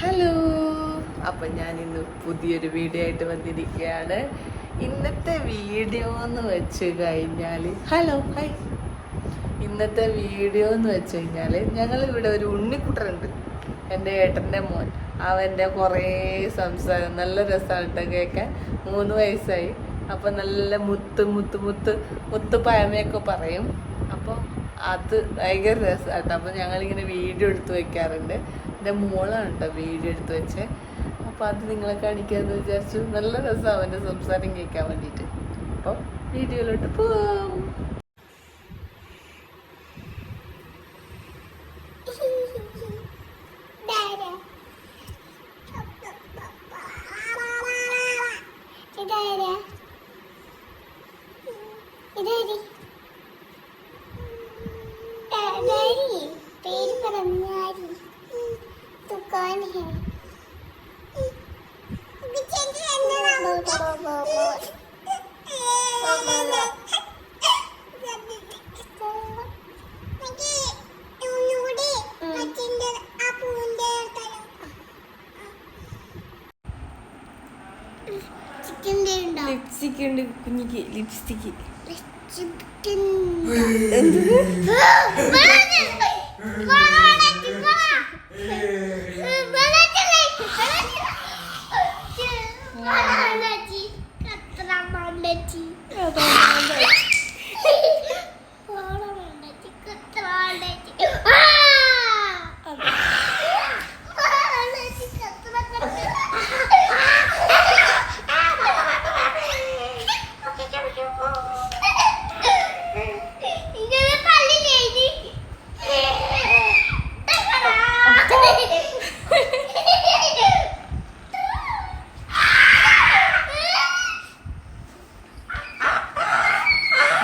Hello. അപ്പൊ ഞാൻ ഇന്ന് പുതിയൊരു വീഡിയോ ആയിട്ട് വന്നിരിക്കുകയാണ്. ഇന്നത്തെ വീഡിയോ എന്ന് വെച്ച് കഴിഞ്ഞാൽ ഹലോ ഹൈ ഇന്നത്തെ വീഡിയോ എന്ന് വെച്ച് കഴിഞ്ഞാൽ ഞങ്ങൾ ഇവിടെ ഒരു ഉണ്ണിക്കുട്ടനുണ്ട്. എന്റെ ഏട്ടന്റെ മോൻ. അവന്റെ കുറേ സംസാരം നല്ല രസമായിട്ട് കേൾക്കാൻ. മൂന്ന് വയസ്സായി. അപ്പം നല്ല മുത്ത് മുത്ത് മുത്ത് മുത്ത് പഴമയൊക്കെ പറയും. അപ്പോൾ അത് ഭയങ്കര രസമായിട്ട് അപ്പോൾ ഞങ്ങളിങ്ങനെ വീഡിയോ എടുത്ത് വെക്കാറുണ്ട്. എന്റെ മോളാണ് കേട്ടോ വീഡിയോ എടുത്ത് വെച്ച്. അപ്പോൾ അത് നിങ്ങളെ കാണിക്കാമെന്ന് വിചാരിച്ചു. നല്ല രസമാണ് അവന്റെ സംസാരം കേൾക്കാൻ വേണ്ടിയിട്ട് അപ്പോൾ വീഡിയോയിലോട്ട് പോവാം. ഇതാരാ? ഇതാരി? ലിപ്സ്റ്റിക് ഉണ്ട് കുഞ്ഞിക്ക് ലിപ്സ്റ്റിക്ക്. ചിക്കൻ ഇങ്ങനെ പള്ളിയിലേനി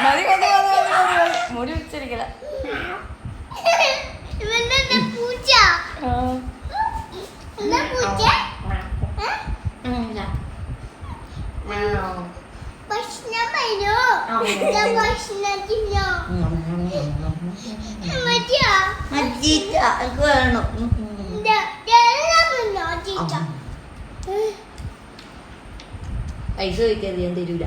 മതി മതി മതി മതി മതി മതി മുടി വെച്ചിരിക്കല ഇവന്റെ എന്താ പൂച്ച എന്താ പൂച്ച ഭക്ഷണം വരോ എന്താ ഭക്ഷണത്തിനോ മതിയോ വേണം പൈസ ചോദിക്കരുത് ഞാൻ തരൂല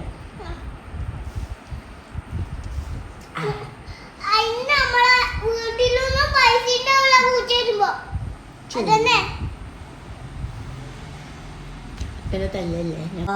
പിന്നെ തല്ലല്ലേ ഓ,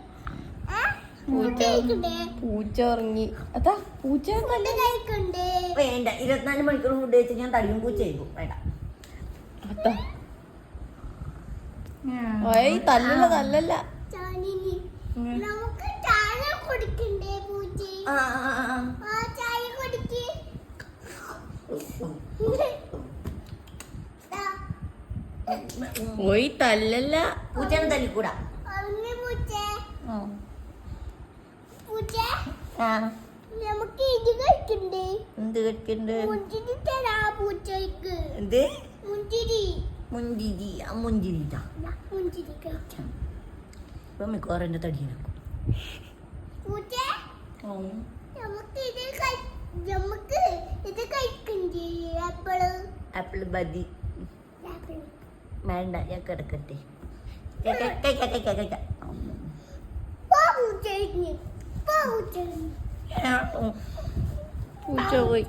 പൂച്ച ഉറങ്ങി. അതാ പൂച്ച വേണ്ട ഇരുപത്തിനാല് മണിക്കൂർ ഫുഡ് കഴിച്ച് ഞാൻ തടിയും പൂച്ച വേണ്ട. അതാ. തല്ലല്ല. തല്ലല്ല പൂച്ച പോയി തല്ലല്ല. പൂച്ചനെ തല്ലിക്കൂടാ ഉറങ്ങ് പൂച്ച പൂച്ച ആ നമുക്ക് ഇത് കഴിക്കണ്ടേ? എന്ത് കഴിക്കണ്ട്? മുന്തിരി തരാ പൂച്ചയ്ക്ക് എന്ത്? മുന്തിരി. മുഞ്ചിരി ആ മുഞ്ചിരി ദാ, മുന്തിരി കഴിക്കാം. ഇപ്പൊ മിക്കവാറും എന്റെ പൂച്ച നമുക്ക് ഇത് നമുക്ക് ഇത് കഴിക്കണ്ടേ? ആപ്പിൾ. ആപ്പിൾ ബദി ആപ്പിൾ വേണ്ട ഞാൻ കിടക്കട്ടെ. കഴിക്കാം, കഴിക്കാം, കഴിക്കാം. പോ പൂച്ചയ്ക്ക് പോ പൂച്ചയ്ക്ക് പൂച്ച പോയി.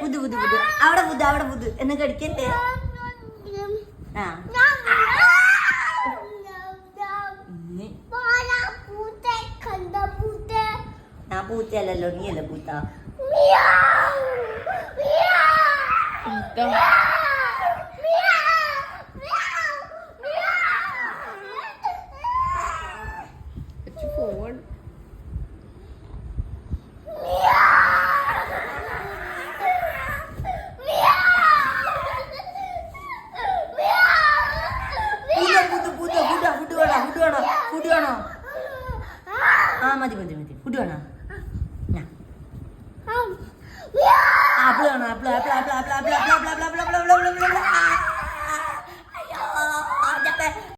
പുതു പുതു. പുതു അവിടെ പുതു അവിടെ പുതു. എന്നെ കടിക്കണ്ടേ ആ. ഞാൻ പൂച്ചയല്ലല്ലോ നീ അല്ല പൂച്ച ഫുഡ് വേണോ ആപ്പിൾ വേണോ apple apple apple apple apple apple apple apple